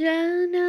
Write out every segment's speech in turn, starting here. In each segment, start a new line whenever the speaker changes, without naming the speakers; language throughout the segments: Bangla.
人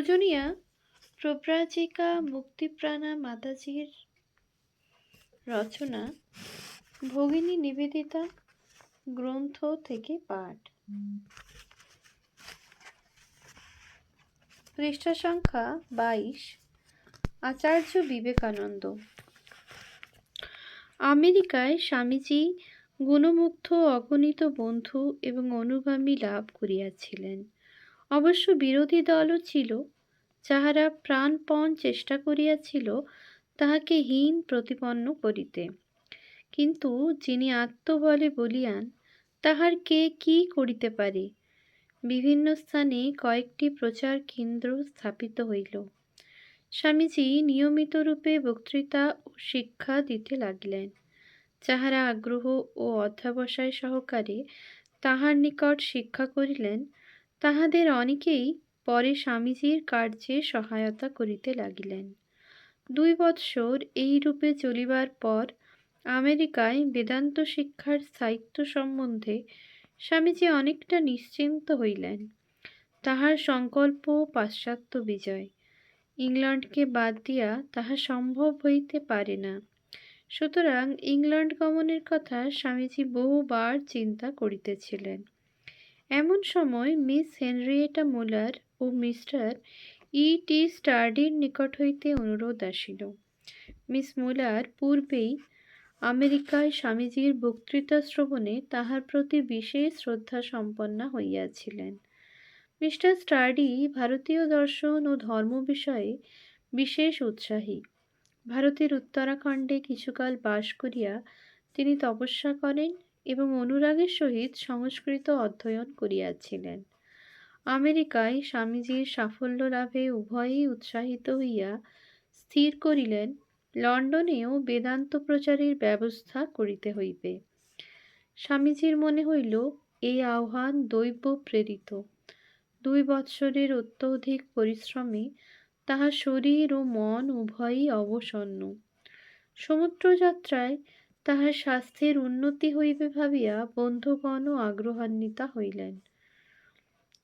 পূজনীয়া প্রব্রাজিকা মুক্তিপ্রাণা মাতাজির রচনা ভগিনী নিবেদিতা গ্রন্থ থেকে পাঠ। পৃষ্ঠা সংখ্যা বাইশ, আচার্য বিবেকানন্দ। আমেরিকায় স্বামীজি গুণমুগ্ধ, অগণিত বন্ধু এবং অনুগামী লাভ করিয়াছিলেন। অবশ্য বিরোধী দলও ছিল। যাহারা প্রাণপণ চেষ্টা করিয়াছিল, তাহাকে হীন প্রতিপন্ন করিতে। কিন্তু যিনি আত্মবলে বলিয়ান, তাহার কে কি করিতে পারে? বিভিন্ন স্থানে কয়েকটি প্রচার কেন্দ্র স্থাপিত হইল। স্বামীজি নিয়মিত রূপে বক্তৃতা ও শিক্ষা দিতে লাগিলেন। যাহারা আগ্রহ ও অধ্যাবসায় সহকারে তাহার নিকট শিক্ষা করিলেন তাহাদের অনেকেই পরে স্বামীজির কার্যে সহায়তা করিতে লাগিলেন। দুই বৎসর এই রূপে চলিবার পর আমেরিকায় বেদান্ত শিক্ষার স্থায়িত্ব সম্বন্ধে স্বামীজি অনেকটা নিশ্চিন্ত হইলেন। তাহার সংকল্প পাশ্চাত্য বিজয়। ইংল্যান্ডকে বাদ দিয়া তাহা সম্ভব হইতে পারে না। সুতরাং ইংল্যান্ড গমনের কথা স্বামীজি বহুবার চিন্তা করিতেছিলেন। এমন সময় মিস হেনরিয়েটা মুলার ও মিস্টার ই টি স্টার্ডির নিকট হইতে অনুরোধ আসিল। মিস মুলার পূর্বেই আমেরিকায় স্বামীজির বক্তৃতা শ্রবণে তাহার প্রতি বিশেষ শ্রদ্ধা সম্পন্না হইয়াছিলেন। মিস্টার স্টার্ডি ভারতীয় দর্শন ও ধর্ম বিষয়ে বিশেষ উৎসাহী। ভারতের উত্তরাখণ্ডে কিছুকাল বাস করিয়া তিনি তপস্যা করেন এবং অনুরাগের সহিত সংস্কৃত অধ্যয়ন করিয়াছিলেন। আমেরিকায় স্বামীজির সাফল্য লাভে উভয়েই উৎসাহিত হইয়া স্থির করিলেন, লন্ডনেও বেদান্ত প্রচারের ব্যবস্থা করিতে হইবে। স্বামীজির মনে হইল, এই আহ্বান দৈব প্রেরিত। দুই বৎসরের অত্যধিক পরিশ্রমে তাহার শরীর ও মন উভয়ই অবসন্ন। সমুদ্রযাত্রায় তাহার স্বাস্থ্যের উন্নতি হইবে ভাবিয়া বন্ধুগণও আগ্রহান্বিতা হইলেন।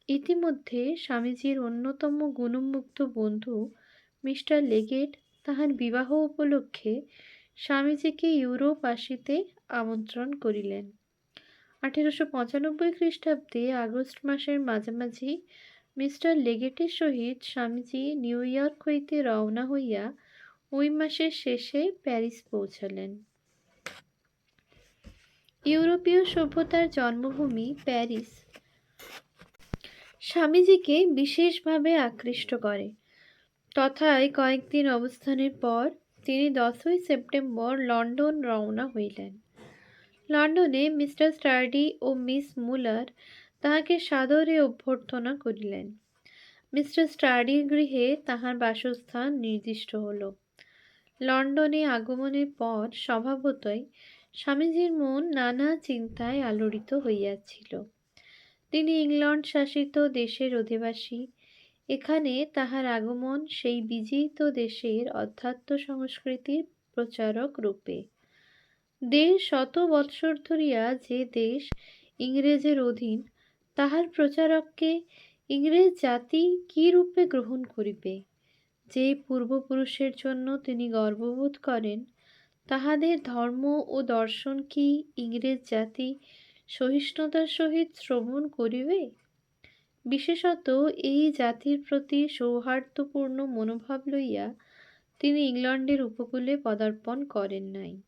ইতিমধ্যে স্বামীজির অন্যতম গুণমুগ্ধ বন্ধু মিস্টার লেগেট তাহার বিবাহ উপলক্ষে স্বামীজিকে ইউরোপ আসিতে আমন্ত্রণ করিলেন। আঠেরোশো পঁচানব্বই খ্রিস্টাব্দে আগস্ট মাসের মাঝামাঝি মিস্টার লেগেটের সহিত স্বামীজি নিউ ইয়র্ক হইতে রওনা হইয়া ওই মাসের শেষে প্যারিস পৌঁছালেন। ইউরোপীয় সভ্যতার জন্মভূমি প্যারিস। স্বামীজিকে বিশেষভাবে আকৃষ্ট করে। তথায় কয়েকদিন অবস্থানের পর তিনি দশই সেপ্টেম্বর লন্ডন রওনা হইলেন। লন্ডনে মিস্টার স্টার্ডি ও মিস মুলার তাহাকে সাদরে অভ্যর্থনা করিলেন। মিস্টার স্টার্ডির গৃহে তাহার বাসস্থান নির্দিষ্ট হল। লন্ডনে আগমনের পর স্বভাবতই স্বামীজির মন নানা চিন্তায় আলোড়িত হইয়াছিল। তিনি ইংল্যান্ড শাসিত দেশের অধিবাসী। এখানে তাহার আগমন সেই বিজিত দেশের অধ্যাত্ম সংস্কৃতির প্রচারক রূপে। দেশ শত বৎসর ধরিয়া যে দেশ ইংরেজের অধীন, তাহার প্রচারককে ইংরেজ জাতি কি রূপে গ্রহণ করিবে? যে পূর্বপুরুষের জন্য তিনি গর্ববোধ করেন তাহাদের ধর্ম ও দর্শন কি ইংরেজ জাতি সহিষ্ণুতার সহিত শ্রবণ করিবে? বিশেষত এই জাতির প্রতি সৌহার্দ্যপূর্ণ মনোভাব লইয়া তিনি ইংল্যান্ডের উপকূলে পদার্পণ করেন নাই।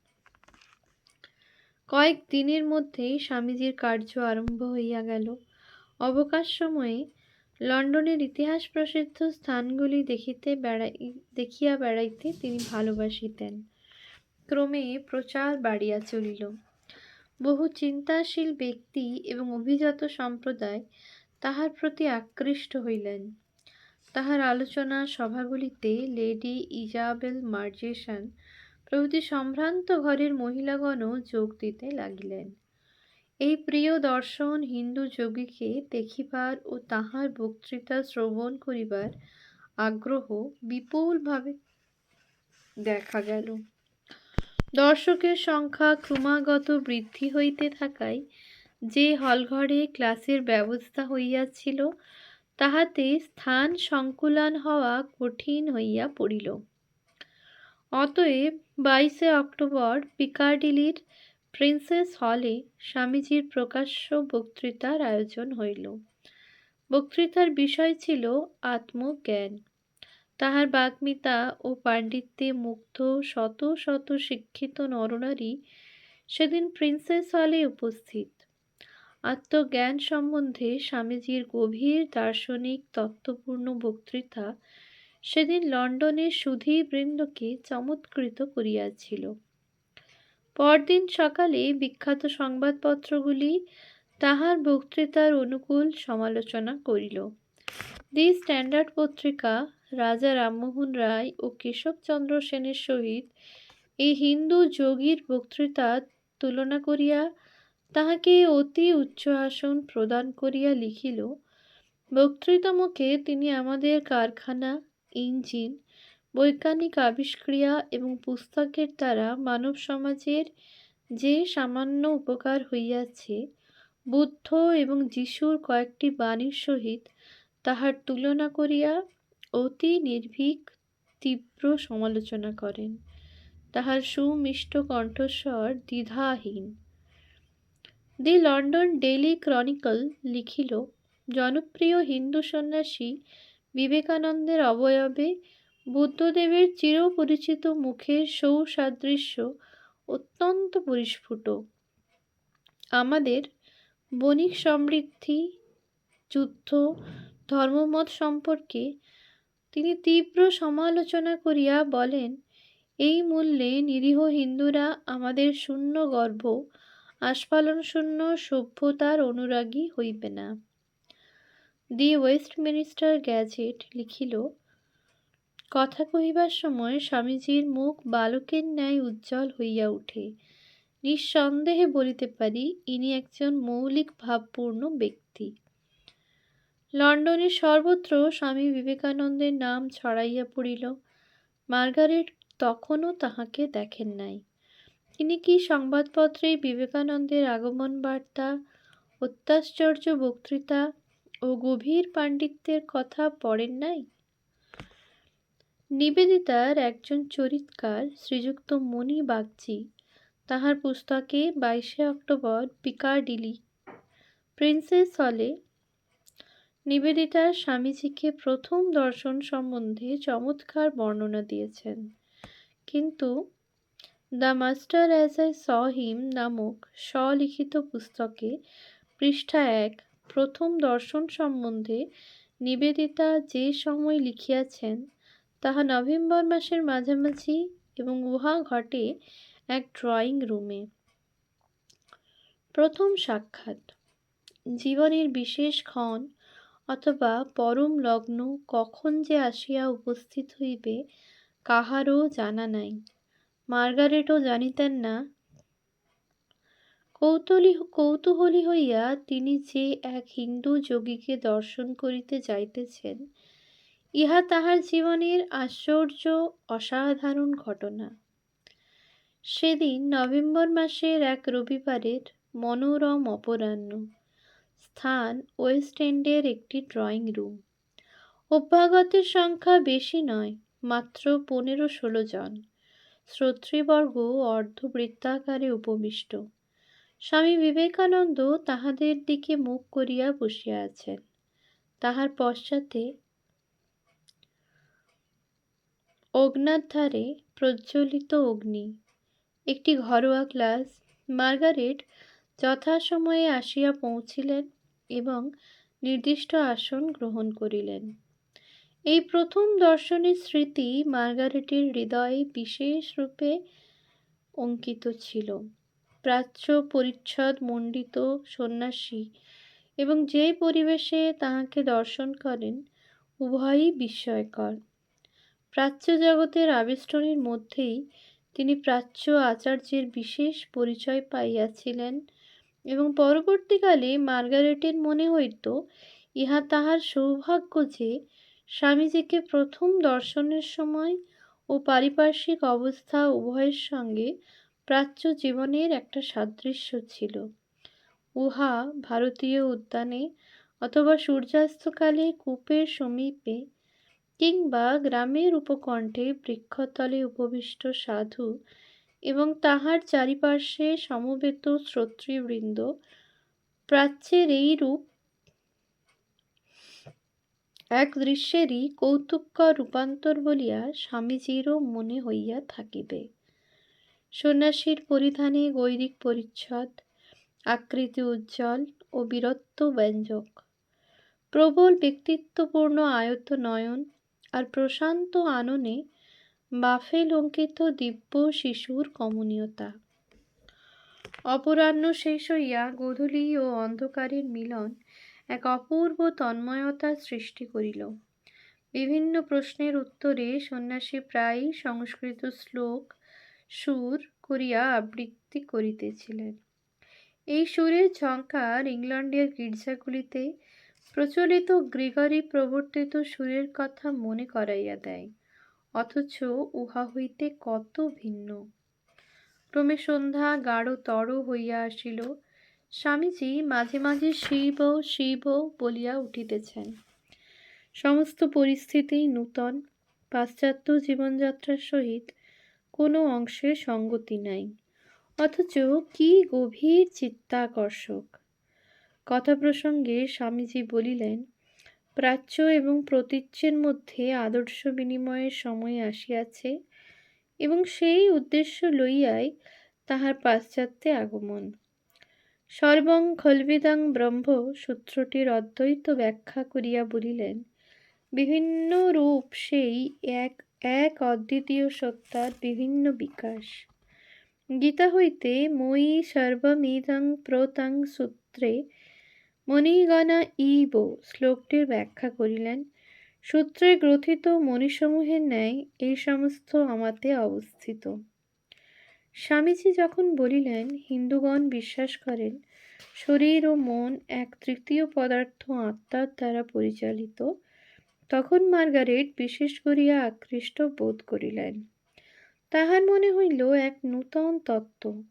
কয়েক দিনের মধ্যেই স্বামীজির কার্য আরম্ভ হইয়া গেল। অবকাশ সময়ে লন্ডনের ইতিহাস প্রসিদ্ধ স্থানগুলি দেখিতে বেড়াই, দেখিয়া বেড়াইতে তিনি ভালোবাসিতেন। ক্রমে প্রচার বাড়িয়া চলিল। বহু চিন্তাশীল ব্যক্তি এবং অভিজাত সম্প্রদায় তাহার প্রতি আকৃষ্ট হইলেন। তাহার আলোচনা সভাগুলিতে লেডি ইজাবেল মার্জেসান প্রভৃতি সম্ভ্রান্ত ঘরের মহিলাগণও যোগ দিতে লাগিলেন। এই প্রিয় দর্শন হিন্দু যোগীকে দেখিবার ও তাহার বক্তৃতা শ্রবণ করিবার আগ্রহ বিপুলভাবে দেখা গেল। দর্শকের সংখ্যা ক্রমাগত বৃদ্ধি হইতে থাকায় যে হলঘরে ক্লাসের ব্যবস্থা হইয়াছিল, তাহাতে স্থান সংকুলান হওয়া কঠিন হইয়া পড়িল। অতএব বাইশে অক্টোবর পিকার্ডিলির প্রিন্সেস হলে স্বামীজির প্রকাশ্য বক্তৃতার আয়োজন হইল। বক্তৃতার বিষয় ছিল আত্মজ্ঞান। তাহার বাগ্মিতা ও পাণ্ডিত্যে মুগ্ধ শত শত শিক্ষিত নরনারী সেদিন প্রিন্সেস হলে উপস্থিত। আত্মজ্ঞান সম্বন্ধে স্বামীজির গভীর দার্শনিক তত্ত্বপূর্ণ বক্তৃতা সেদিন লন্ডনের সুধীবৃন্দকে চমৎকৃত করিয়াছিল। পরদিন সকালে বিখ্যাত সংবাদপত্রগুলি তাহার বক্তৃতার অনুকূল সমালোচনা করিল। দি স্ট্যান্ডার্ড পত্রিকা রাজা রামমোহন রায় ও কেশবচন্দ্র সেনের সহিত এই হিন্দু যোগীর বক্তৃতা তুলনা করিয়া তাহাকে অতি উচ্চ আসন প্রদান করিয়া লিখিল। বক্তৃতামুখে তিনি আমাদের কারখানা, ইঞ্জিন, বৈজ্ঞানিক আবিষ্ক্রিয়া এবং পুস্তকের দ্বারা মানব সমাজের যে সামান্য উপকার হইয়াছে, বুদ্ধ এবং যিশুর কয়েকটি বাণীর সহিত তাহার তুলনা করিয়া অতি নির্ভীক, তীব্র সমালোচনা করেন। তাহার সুমিষ্ট কণ্ঠস্বর দ্বিধাহীন। দি লন্ডন ডেইলি ক্রনিকল লিখিল, জনপ্রিয় হিন্দু সন্ন্যাসী বিবেকানন্দের অবয়বে বুদ্ধদেবের চিরপরিচিত মুখের সৌসাদৃশ্য অত্যন্ত পরিস্ফুট। আমাদের বণিক সমৃদ্ধি, যুদ্ধ, ধর্মমত সম্পর্কে তিনি তীব্র সমালোচনা করিয়া বলেন, এই মূল্যে নিরীহ হিন্দুরা আমাদের শূন্য গর্ভ আস্ফালন শূন্য সভ্যতার অনুরাগী হইবে না। দি ওয়েস্টমিনিস্টার গ্যাজেট লিখিল, কথা কহিবার সময় স্বামীজির মুখ বালকের ন্যায় উজ্জ্বল হইয়া উঠে। নিঃসন্দেহে বলিতে পারি, ইনি একজন মৌলিক ভাবপূর্ণ ব্যক্তি। লন্ডনের সর্বত্র স্বামী বিবেকানন্দের নাম ছড়াইয়া পড়িল। মার্গারেট তখনও তাহাকে দেখেন নাই। তিনি কি সংবাদপত্রে বিবেকানন্দের আগমন বার্তা অত্যাশ্চর্য বক্তৃতা ও গভীর পাণ্ডিত্যের কথা পড়েন নাই? নিবেদিতার একজন চরিৎকার শ্রীযুক্ত মণি বাগচি তাহার পুস্তকে বাইশে অক্টোবর পিকারডিলি প্রিন্সেস হলে নিবেদিতার স্বামীজিকে প্রথম দর্শন সম্বন্ধে চমৎকার বর্ণনা দিয়েছেন। কিন্তু the master as I saw him নামক স্বলিখিত পুস্তকে পৃষ্ঠা এক, প্রথম দর্শন সম্বন্ধে নিবেদিতা যে সময় লিখিয়াছেন, তাহা নভেম্বর মাসের মাঝামাঝি এবং উহা ঘটে এক ড্রয়িং রুমে। প্রথম সাক্ষাৎ, জীবনের বিশেষ ক্ষণ অথবা পরম লগ্ন কখন যে আসিয়া উপস্থিত হইবে, কাহারও জানা নাই। মার্গারেটও জানিতেন না। কৌতূহলী কৌতূহলী হইয়া তিনি যে এক হিন্দু যোগীকে দর্শন করিতে যাইতেছেন, ইহা তাহার জীবনের আশ্চর্য, অসাধারণ ঘটনা। সেদিন নভেম্বর মাসের এক রবিবারের মনোরম অপরাহ্ন। স্থান ওয়েস্ট এন্ডের একটি ড্রয়িং রুম। অভ্যাগতের সংখ্যা বেশি নয়, মাত্র পনেরো ষোলো জন। শ্রোতৃবর্গ অর্ধবৃত্তাকারে উপবিষ্ট। স্বামী বিবেকানন্দ তাহাদের দিকে মুখ করিয়া বসিয়া আছেন। তাহার পশ্চাতে অগ্নাধারে প্রজ্বলিত অগ্নি, একটি ঘরোয়া ক্লাস মার্গারেট যথাসময়ে আসিয়া পৌঁছিলেন এবং নির্দিষ্ট আসন গ্রহণ করিলেন। এই প্রথম দর্শনের স্মৃতি মার্গারেটের হৃদয়ে বিশেষ রূপে অঙ্কিত ছিল। প্রাচ্য পরিচ্ছদ মণ্ডিত সন্ন্যাসী এবং যে পরিবেশে তাহাকে দর্শন করেন, উভয়ই বিস্ময়কর। প্রাচ্য জগতের আবেষ্টনীর মধ্যেই তিনি প্রাচ্য আচার্যের বিশেষ পরিচয় পাইয়াছিলেন এবং পরবর্তীকালে মার্গারেটের মনে হইত, ইহা তাহার সৌভাগ্য যে স্বামীজিকে প্রথম দর্শনের সময় ও পারিপার্শ্বিক অবস্থা উভয়ের সঙ্গে প্রাচ্য জীবনের একটা সাদৃশ্য ছিল। উহা ভারতীয় উদ্যানে অথবা সূর্যাস্তকালে কূপের সমীপে কিংবা গ্রামের উপকণ্ঠে বৃক্ষতলে উপবিষ্ট সাধু এবং তাহার চারিপার্শ্বে সমবেত শ্রোতৃবৃন্দ প্রাচ্যের এই রূপ এক দৃশ্যেরই কৌতুককর রূপান্তর বলিয়া স্বামীজিরও মনে হইয়া থাকিবে। সন্ন্যাসীর পরিধানে গৈরিক পরিচ্ছদ, আকৃতি উজ্জ্বল ও বীরত্ব ব্যঞ্জক। প্রবল ব্যক্তিত্বপূর্ণ আয়ত নয়ন আর প্রশান্ত আননে বাফেল অঙ্কিত দিব্য শিশুর কমনীয়তা। অপরাহ্ন শেষ হইয়া গোধূলি ও অন্ধকারের মিলন এক অপূর্ব তন্ময়তা সৃষ্টি করিল। বিভিন্ন প্রশ্নের উত্তরে সন্ন্যাসী প্রায়ই সংস্কৃত শ্লোক সুর করিয়া আবৃত্তি করিতেছিলেন। এই সুরের ঝঙ্কার ইংল্যান্ডের গির্জাগুলিতে প্রচলিত গ্রিগরি প্রবর্তিত সুরের কথা মনে করাইয়া দেয়। অথচ উহা হইতে কত ভিন্ন। ক্রমে সন্ধ্যা গাঢ়তর হইয়া আসিল। স্বামীজি মাঝে মাঝে শিব শিব বলিয়া উঠিতেছেন। সমস্ত পরিস্থিতি নূতন, পাশ্চাত্য জীবনযাত্রার সহিত কোনো অংশে সঙ্গতি নাই। অথচ কি গভীর চিত্তাকর্ষক। কথা প্রসঙ্গে স্বামীজি বলিলেন প্রাচ্য এবং প্রতীচ্যের মধ্যে আদর্শ বিনিময়ের সময় আসিয়াছে এবং সেই উদ্দেশ্য লইয়াই তাহার পাশ্চাত্যে আগমন। সর্বং খলবিদাং ব্রহ্ম সূত্রটির অদ্বৈত ব্যাখ্যা করিয়া বলিলেন, বিভিন্ন রূপ সেই এক এক অদ্বিতীয় সত্তার বিভিন্ন বিকাশ। গীতা হইতে মই সর্বমিদং প্রতাং সূত্রে মণিগণা ইব শ্লোকটির ব্যাখ্যা করিলেন, সূত্রে গ্রথিত মণিসমূহের ন্যায় এই সমস্ত আমাতে অবস্থিত। স্বামীজি যখন বলিলেন, হিন্দুগণ বিশ্বাস করেন, শরীর ও মন এক তৃতীয় পদার্থ আত্মার দ্বারা পরিচালিত, তখন মার্গারেট বিশেষ করিয়া আকৃষ্ট বোধ করিলেন। তাহার মনে হইল এক নূতন তত্ত্ব,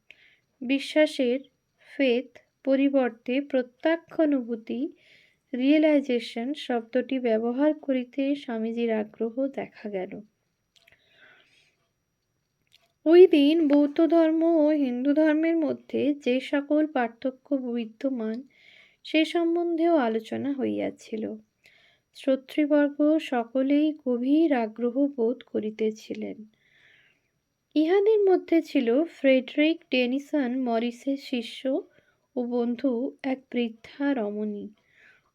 বিশ্বাসের ফেথ পরিবর্তে প্রত্যক্ষানুভূতি রিয়েলাইজেশন শব্দটি ব্যবহার করিতে স্বামীজির আগ্রহ দেখা গেল। ওই দিন বৌদ্ধ ধর্ম ও হিন্দু ধর্মের মধ্যে যে সকল পার্থক্য বিদ্যমান, সে সম্বন্ধেও আলোচনা হইয়াছিল। শ্রোতৃবর্গ সকলেই গভীর আগ্রহ বোধ করিতেছিলেন। ইহাদের মধ্যে ছিল ফ্রেডরিক ডেনিসন মরিসের শিষ্য ও বন্ধু এক বৃদ্ধা রমণী।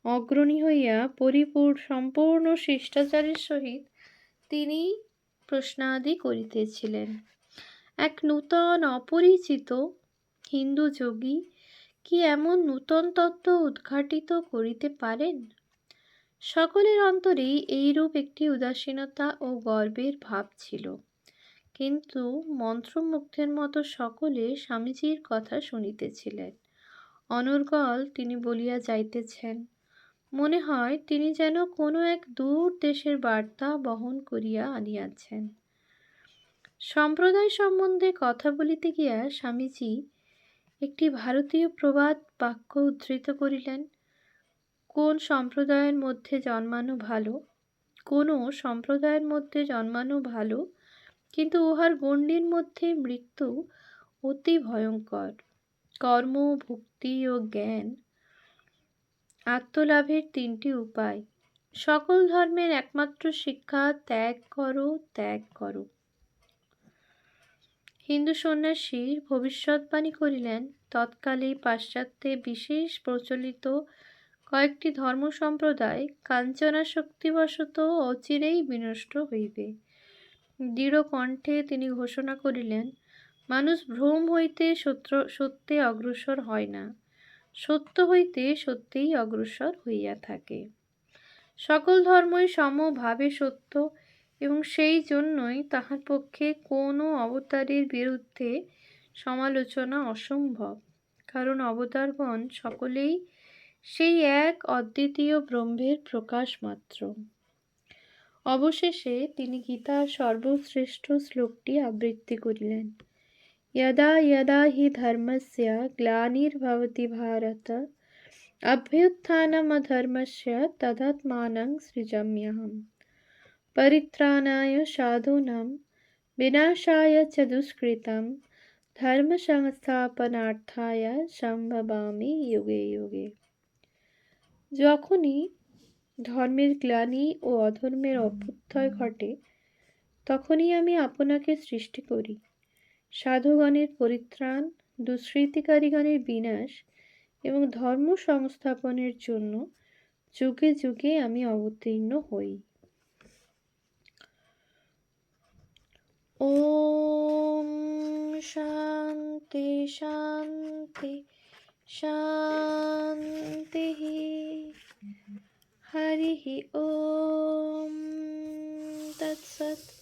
অগ্রণী হইয়া পরিপূর সম্পূর্ণ শিষ্টাচারের সহিত তিনি প্রশ্নাদি করিতেছিলেন। এক নূতন অপরিচিত হিন্দু যোগী কি এমন নূতন তত্ত্ব উদ্ঘাটিত করিতে পারেন? সকলের অন্তরেই এইরূপ একটি উদাসীনতা ও গর্বের ভাব ছিল। কিন্তু মন্ত্রমুগ্ধের মতো সকলে স্বামীজির কথা শুনিতেছিলেন। অনর্গল তিনি বলিয়া যাইতেছেন। মনে হয় তিনি যেন কোনো এক দূর দেশের বার্তা বহন করিয়া আনিয়াছেন। সম্প্রদায় সম্বন্ধে কথা বলিতে গিয়া স্বামীজি একটি ভারতীয় প্রবাদ বাক্য উদ্ধৃত করিলেন, কোন সম্প্রদায়ের মধ্যে জন্মানো ভালো কোনো সম্প্রদায়ের মধ্যে জন্মানো ভালো, কিন্তু উহার গণ্ডির মধ্যে মৃত্যু অতি ভয়ঙ্কর। কর্ম, ভক্তি ও জ্ঞান। আত্মলাভের তিনটি উপায়। সকল ধর্মের একমাত্র শিক্ষা, ত্যাগ করো ত্যাগ করো। হিন্দু সন্ন্যাসী ভবিষ্যৎবাণী করিলেন, তৎকালে পাশ্চাত্যে বিশেষ প্রচলিত কয়েকটি ধর্ম সম্প্রদায় কাঞ্চনা শক্তিবশত অচিরেই বিনষ্ট হইবে। দৃঢ় কণ্ঠে তিনি ঘোষণা করিলেন মানুষ ভ্রম হইতে সত্য সত্যে অগ্রসর হয় না। সত্য হইতে সত্যেই অগ্রসর হইয়া থাকে। সকল ধর্মই সমভাবে সত্য এবং সেই জন্যই তাহার পক্ষে কোনো অবতারের বিরুদ্ধে সমালোচনা অসম্ভব। কারণ অবতারগণ সকলেই সেই এক অদ্বিতীয় ব্রহ্মের প্রকাশ মাত্র। অবশেষে তিনি গীতার সর্বশ্রেষ্ঠ শ্লোকটি আবৃত্তি করিলেন। यदा यदा हि धर्मस्य ग्लानिर्भवति भारत अभ्युत्थानमधर्मस्य तदात्मानं सृजाम्यहम् परित्राणाय साधूनां विनाशाय च दुष्कृतं ধর্মসংস্থাপনার্থায় সম্ভবামি যুগে যুগে যখনই ধর্মের গ্লানি ও অধর্মের অভ্যুত্থয় ঘটে তখনই আমি আপনাকে সৃষ্টি করি সাধুগণের পরিত্রাণ দুষ্কৃতিকারীগণের বিনাশ এবং ধর্ম সংস্থাপনের জন্য যুগে যুগে আমি অবতীর্ণ হই। ওম শান্তি শান্তি শান্তি হরি ওম তৎসৎ।